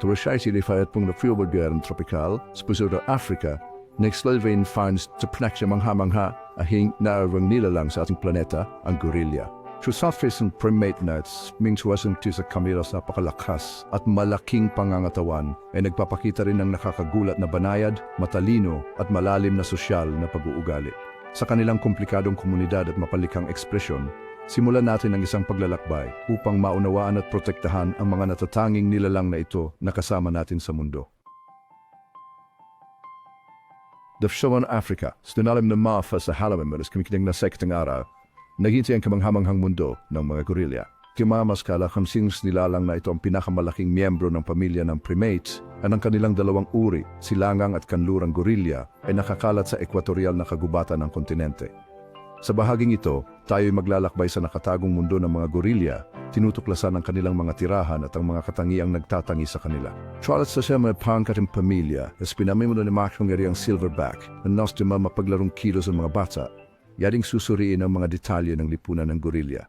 Turashai silifayat pong na Fiobagaran Tropical, Spusura Africa, next Slovene finds to protection mangha-mangha ahing naarang nilalang sa ating planeta, ang gorilla. Through South-facing primate nuts, wasn't to sa kamila sa napakalakas at malaking pangangatawan ay nagpapakita rin ng nakakagulat na banayad, matalino at malalim na sosyal na pag-uugali. Sa kanilang komplikadong komunidad at mapalikang ekspresyon, simulan natin ang isang paglalakbay upang maunawaan at protektahan ang mga natatanging nilalang na ito na kasama natin sa mundo. Dafshawan Africa, sinalim na mafa sa halaman mo nas kamikinig na sektang araw, naghintay ang kamanghamanghang mundo ng mga gorilla. Kimamas kala kamsings nilalang na ito ang pinakamalaking miyembro ng pamilya ng primates at ang kanilang dalawang uri, silangang at kanlurang gorilla, ay nakakalat sa ekwatorial na kagubatan ng kontinente. Sa bahaging ito, tayo'y maglalakbay sa nakatagong mundo ng mga gorilla, tinutuklasan ang kanilang mga tirahan at ang mga katangiang nagtatangi sa kanila. Charlotte sa siya may pangkating pamilya, as pinamimuno ni Mark Hungary ang silverback, na nos di mapaglarong kilos ng mga bata, yaring susuriin ang mga detalye ng lipunan ng gorilla.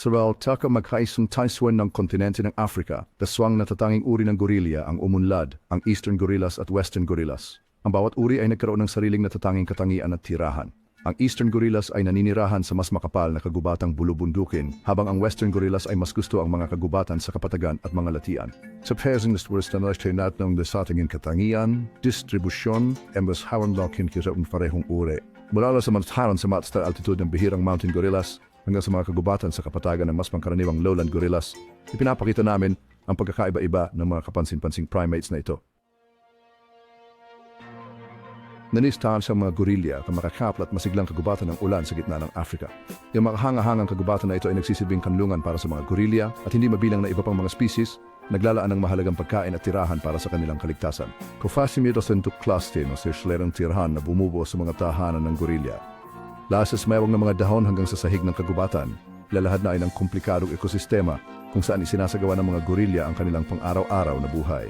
Sa Taka magkaisang taiswan ng kontinente ng Africa, daswang natatanging uri ng gorilla ang umunlad, ang Eastern gorillas at Western gorillas. Ang bawat uri ay nagkaroon ng sariling natatanging katangian at tirahan. Ang Eastern gorillas ay naninirahan sa mas makapal na kagubatang bulubundukin, habang ang Western gorillas ay mas gusto ang mga kagubatan sa kapatagan at mga latian. Sa stwers na nalastinat ng desatingin katangian, distribusyon, embas hawan lokin kisa ang parehong uri. Mula sa mantaran sa matstar altitude ng bihirang mountain gorillas, hanggang sa mga kagubatan sa kapatagan ng mas pangkaraniwang lowland gorillas, ipinapakita namin ang pagkakaiba-iba ng mga kapansin-pansing primates na ito. Nanistahan sa mga gorilla at makakaplat masiglang kagubatan ng ulan sa gitna ng Africa. Yung makahanga-hangang kagubatan na ito ay nagsisilbing kanlungan para sa mga gorilla at hindi mabilang na iba pang mga species, naglalaan ng mahalagang pagkain at tirahan para sa kanilang kaligtasan. Kufasimito sa entuk klaste no sa slerang tirahan na bumubuo sa mga tahanan ng gorilla. Lasas mayawang ng mga dahon hanggang sa sahig ng kagubatan, lalahad na ay ng komplikadong ekosistema kung saan isinasagawa ng mga gorilla ang kanilang pang-araw-araw na buhay.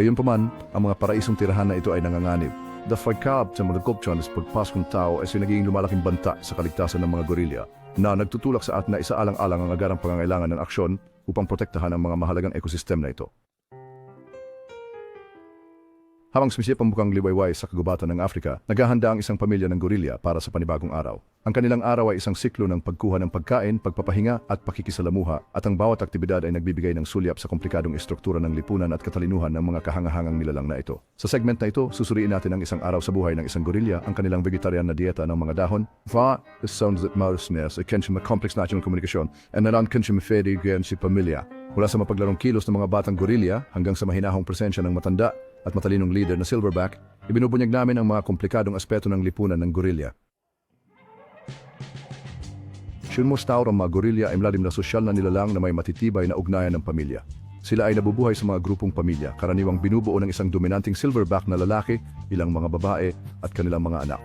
Gayunpaman, ang mga paraisong tirahan na ito ay nanganganib The pagkab sa mga kopsyon sa pagpaskong tao ay sinaging lumalaking banta sa kaligtasan ng mga gorilla na nagtutulak sa atin na isaalang-alang ang agarang pangangailangan ng aksyon upang protektahan ang mga mahalagang ekosistem na ito. Habang sumisip ang liwayway sa kagubatan ng Afrika, naghahanda ang isang pamilya ng gorilla para sa panibagong araw. Ang kanilang araw ay isang siklo ng pagkuha ng pagkain, pagpapahinga at pakikisalamuha at ang bawat aktibidad ay nagbibigay ng sulyap sa komplikadong estruktura ng lipunan at katalinuhan ng mga kahangahangang nilalang na ito. Sa segment na ito, susuriin natin ang isang araw sa buhay ng isang gorilla, ang kanilang vegetarian na dieta ng mga dahon, va, the sounds that mouse-ness, ay kensya complex national komunikasyon, and naran kensya mafedi si pamilya. Mula sa mapaglarong kilos ng mga batang gorilla hanggang sa mahinahong presensya ng matanda at matalinong leader na Silverback, ibinubunyag namin ang mga komplikadong aspeto ng lipunan ng gorilla. Shunmostaur ang mga gorilla ay malalim na sosyal na nilalang na may matitibay na ugnayan ng pamilya. Sila ay nabubuhay sa mga grupong pamilya, karaniwang binubuo ng isang dominanting silverback na lalaki, ilang mga babae at kanilang mga anak.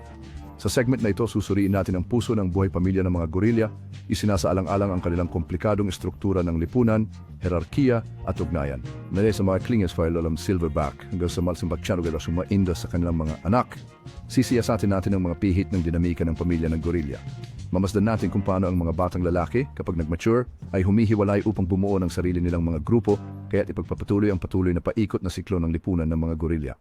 Sa segment na ito, susuriin natin ang puso ng buhay pamilya ng mga gorilla, isinasaalang-alang ang kanilang komplikadong estruktura ng lipunan, herarkiya at ugnayan. Nalay sa mga klinges file alam silverback hanggang sa malsimbak tiyan o sumainda sa kanilang mga anak. Sisiyasatin natin ang mga pihit ng dinamika ng pamilya ng gorilla. Mamasdan natin kung paano ang mga batang lalaki, kapag nag-mature, ay humihiwalay upang bumuo ng sarili nilang mga grupo, kaya't ipagpapatuloy ang patuloy na paikot na siklo ng lipunan ng mga gorilla.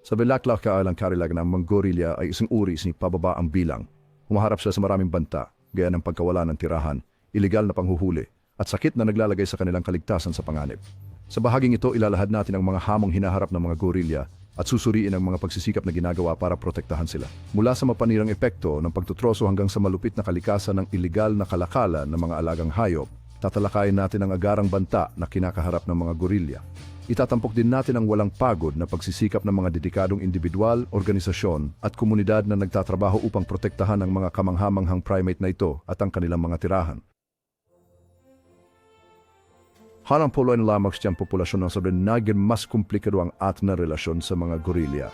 Sa belaklak kaalang karilag ng mga gorilla ay isang uri sa pababa ang bilang. Humaharap sila sa maraming banta, gaya ng pagkawala ng tirahan, ilegal na panghuhuli, at sakit na naglalagay sa kanilang kaligtasan sa panganib. Sa bahaging ito, ilalahad natin ang mga hamong hinaharap ng mga gorilla at susuriin ang mga pagsisikap na ginagawa para protektahan sila. Mula sa mapanirang epekto ng pagtutroso hanggang sa malupit na kalikasan ng ilegal na kalakalan ng mga alagang hayop, tatalakayin natin ang agarang banta na kinakaharap ng mga gorilla. Itatampok din natin ang walang pagod na pagsisikap ng mga dedikadong individual, organisasyon at komunidad na nagtatrabaho upang protektahan ang mga kamanghamanghang primate na ito at ang kanilang mga tirahan. Hanang polo ay lamang siyang populasyon ng sabi naging mas komplikado ang at na relasyon sa mga gorilla.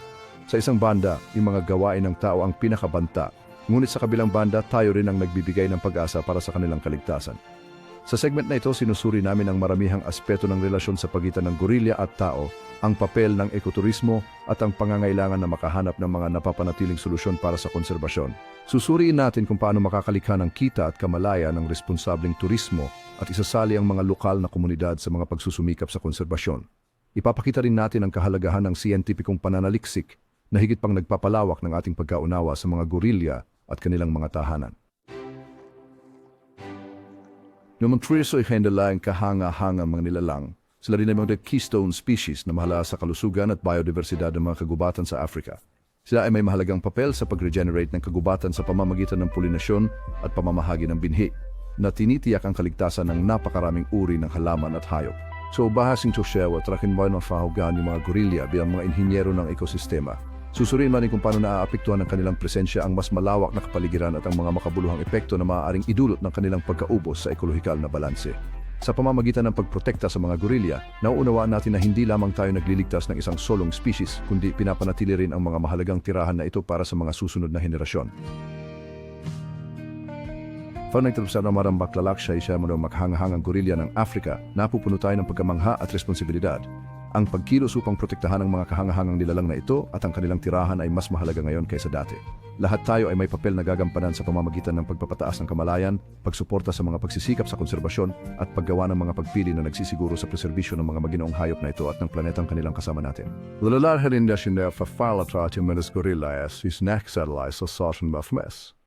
Sa isang banda, yung mga gawain ng tao ang pinakabanta, ngunit sa kabilang banda tayo rin ang nagbibigay ng pag-asa para sa kanilang kaligtasan. Sa segment na ito, sinusuri namin ang maramihang aspeto ng relasyon sa pagitan ng gorilya at tao, ang papel ng ekoturismo at ang pangangailangan na makahanap ng mga napapanatiling solusyon para sa konserbasyon. Susuriin natin kung paano makakalikha ng kita at kamalaya ng responsabling turismo at isasali ang mga lokal na komunidad sa mga pagsusumikap sa konserbasyon. Ipapakita rin natin ang kahalagahan ng siyentipikong pananaliksik na higit pang nagpapalawak ng ating pagkaunawa sa mga gorilya at kanilang mga tahanan. Yung mga triso ay handala ang kahanga-hanga mga nilalang. Sila rin ay mga keystone species na mahala sa kalusugan at biodiversidad ng mga kagubatan sa Africa. Sila ay may mahalagang papel sa pag-regenerate ng kagubatan sa pamamagitan ng pulinasyon at pamamahagi ng binhi na tinitiyak ang kaligtasan ng napakaraming uri ng halaman at hayop. So bahasing Toshewa, trakin mo ng fahugan yung mga gorilya bilang mga inhinyero ng ekosistema. Susuriin man kung paano naaapektuhan ng kanilang presensya ang mas malawak na kapaligiran at ang mga makabuluhang epekto na maaaring idulot ng kanilang pagkaubos sa ekolohikal na balanse. Sa pamamagitan ng pagprotekta sa mga gorilya, nauunawaan natin na hindi lamang tayo nagliligtas ng isang solong species, kundi pinapanatili rin ang mga mahalagang tirahan na ito para sa mga susunod na henerasyon. Pag nagtatapos na marambak lalak siya siya mo maghangahangang gorilya ng Afrika, napupuno tayo ng pagkamangha at responsibilidad. Ang pagkilos upang protektahan ang mga kahangahangang nilalang na ito at ang kanilang tirahan ay mas mahalaga ngayon kaysa dati. Lahat tayo ay may papel na gagampanan sa pamamagitan ng pagpapataas ng kamalayan, pagsuporta sa mga pagsisikap sa konserbasyon at paggawa ng mga pagpili na nagsisiguro sa preserbisyo ng mga maginoong hayop na ito at ng planetang kanilang kasama natin. Lalalar rin siya na fa-fala tra at yung gorilla as his neck satellite sa sorten buff mess.